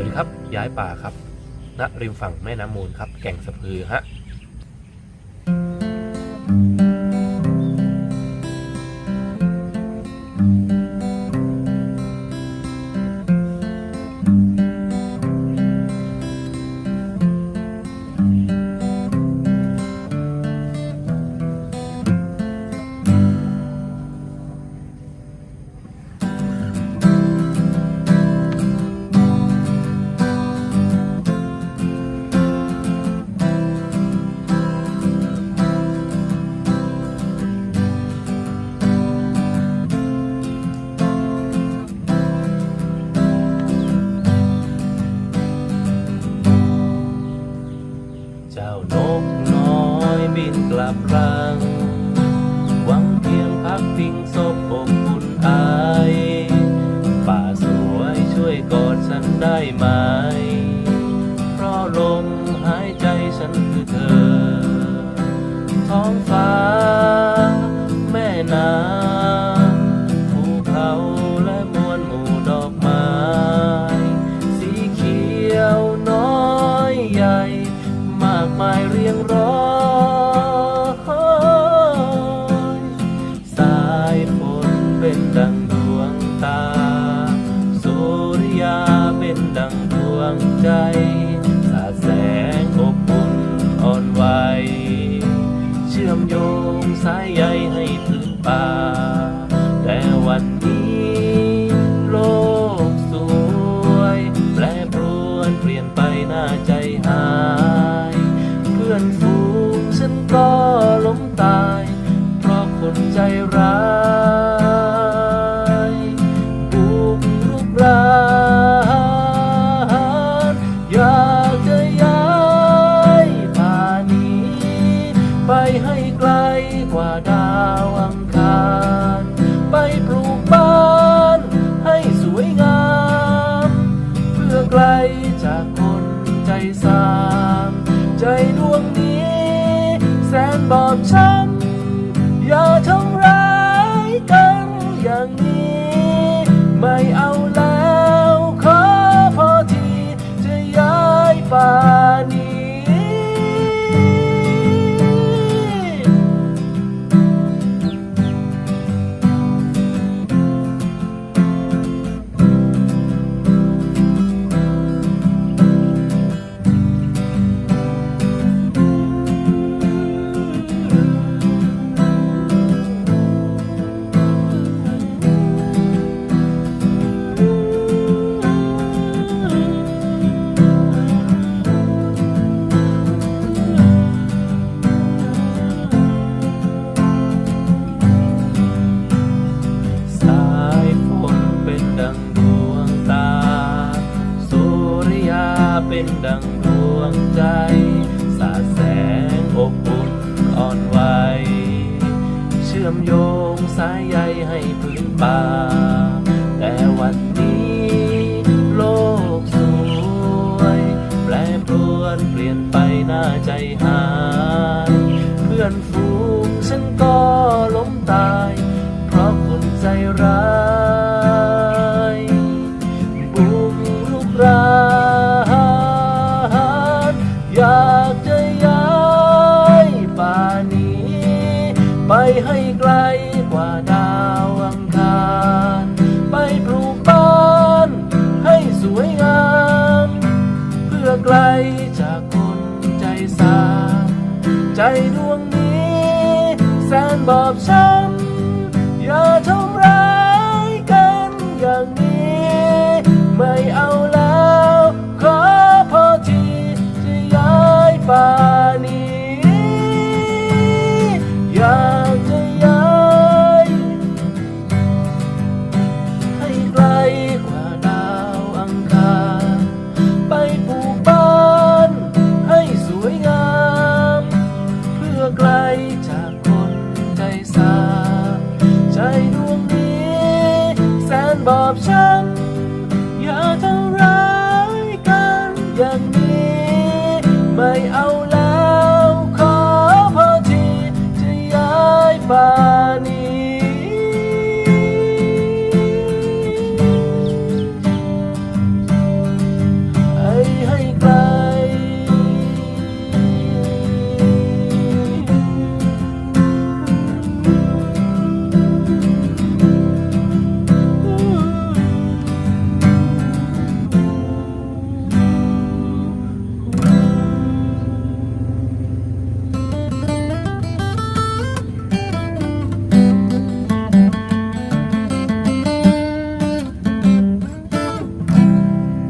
สวัสดีครับ ย้ายป่าครับณริมฝั่งแม่น้ำมูลครับ แก่งสะพือฮะ กลับครั้ง ไกลจากคนใจสาม ใจดวงนี้ แสนบอบช้ำ เป็นดังดวงใจ สาแสงอบอุ่นอ่อนไหวเชื่อมโยงสายใยให้พื้นป่า แต่วันนี้โลกสวย แปรปรวนเปลี่ยนไปหน้าใจหาย เพื่อนฝูงฉันก็ล้มตาย เพราะคนใจร้าย ดวงนี้แสนบอบช้ำอย่าทำร้ายกันอย่างนี้ ไม่เอาแล้ว ขอพอที่จะย้ายไป